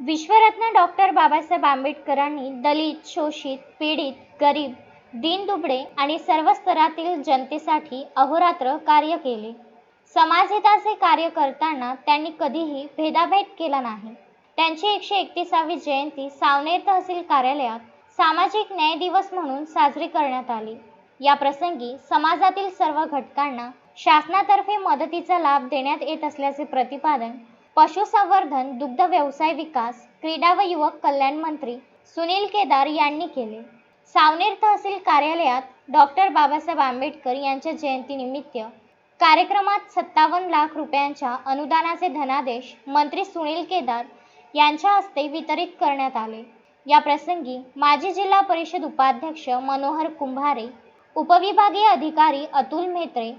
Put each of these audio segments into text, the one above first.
विश्वरत्न doctor Babasaheb आंबेडकरांनी दलित शोषित पीडित गरीब दीनदुबळे आणि सर्व स्तरातील जनतेसाठी अहोरात्र कार्य केले. समाजहिताचे कार्य करताना त्यांनी कधीही भेदाभेद केला नाही. त्यांची एकशे एकतीसावी जयंती सावनेर तहसील कार्यालयात सामाजिक न्याय दिवस म्हणून साजरी करण्यात आली. या प्रसंगी समाजातील सर्व घटकांना शासनातर्फे मदतीचा लाभ देण्यात येत असल्याचे प्रतिपादन पशुसंवर्धन दुग्ध व्यवसाय विकास क्रीडा व युवक कल्याण मंत्री सुनील केदार यांनी केले. सावनेर तहसील कार्यालयात डॉक्टर बाबासाहेब आंबेडकर यांच्या जयंतीनिमित्त कार्यक्रमात सत्तावन्न लाख रुपयांच्या अनुदानाचे धनादेश मंत्री सुनील केदार यांच्या हस्ते वितरित करण्यात आले. या प्रसंगी माजी जिल्हा परिषद उपाध्यक्ष मनोहर कुंभारे उपविभागीय अधिकारी अतुल म्हेत्रे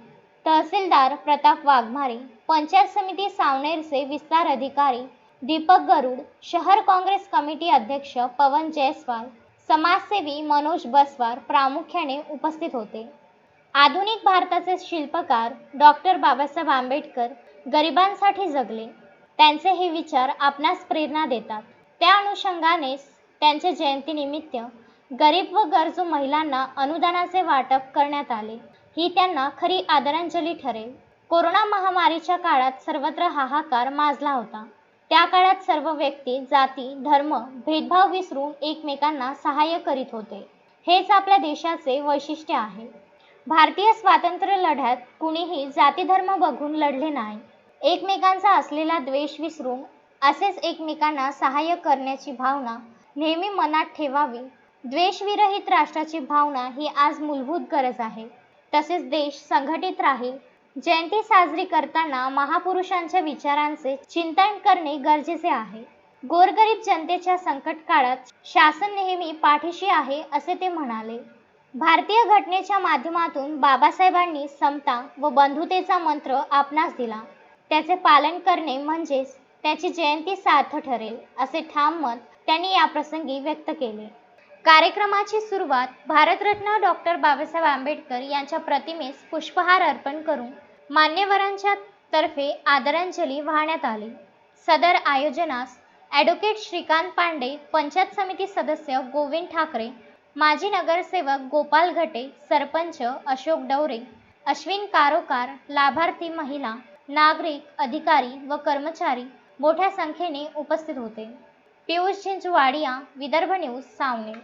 तहसीलदार प्रताप वाघमारे पंचायत समिती सावनेरचे विस्तार अधिकारी दीपक गरुड शहर काँग्रेस कमिटी अध्यक्ष पवन जयस्वाल समाजसेवी मनोज बसवार प्रामुख्याने उपस्थित होते. आधुनिक भारताचे शिल्पकार डॉक्टर बाबासाहेब आंबेडकर गरिबांसाठी जगले. त्यांचे हे विचार आपणास प्रेरणा देतात. त्या अनुषंगानेच त्यांच्या जयंतीनिमित्त गरीब व गरजू महिलांना अनुदानाचे वाटप करण्यात आले. ही त्यांना खरी आदरांजली ठरेल. कोरोना महामारीच्या काळात सर्वत्र हाहाकार माजला होता. त्या काळात सर्व व्यक्ती जाती धर्म भेदभाव विसरून एकमेकांना सहाय्य करीत होते. हेच आपल्या देशाचे वैशिष्ट्य आहे. भारतीय स्वातंत्र्य लढ्यात कुणीही जाती धर्म बघून लढले नाही. एकमेकांचा असलेला द्वेष विसरून असेच एकमेकांना सहाय्य करण्याची भावना नेहमी मनात ठेवावी. द्वेषविरहित राष्ट्राची भावना ही आज मूलभूत गरज आहे. तसेच देश संघटित राहील जयंती साजरी करताना महापुरुषांच्या विचारांचे चिंतन करणे गरजेचे आहे. गोरगरीब जनतेच्या संकट काळात शासन नेहमी पाठीशी आहे असे ते म्हणाले. भारतीय घटनेच्या माध्यमातून बाबासाहेबांनी समता व बंधुतेचा मंत्र आपणास दिला. त्याचे पालन करणे म्हणजेच त्याची जयंती सार्थ ठरेल असे ठाम मत त्यांनी याप्रसंगी व्यक्त केले. कार्यक्रमाची सुरुवात भारतरत्न डॉक्टर बाबासाहेब आंबेडकर यांच्या प्रतिमेस पुष्पहार अर्पण करून मान्यवरांच्या तर्फे आदरांजली वाहण्यात आली. सदर आयोजनास ॲडव्होकेट श्रीकांत पांडे पंचायत समिती सदस्य गोविंद ठाकरे माजी नगरसेवक गोपाल घटे सरपंच अशोक डवरे अश्विन कारोकार लाभार्थी महिला नागरिक अधिकारी व कर्मचारी मोठ्या संख्येने उपस्थित होते. पियुष झिंचवाडिया विदर्भ न्यूज सावनेर.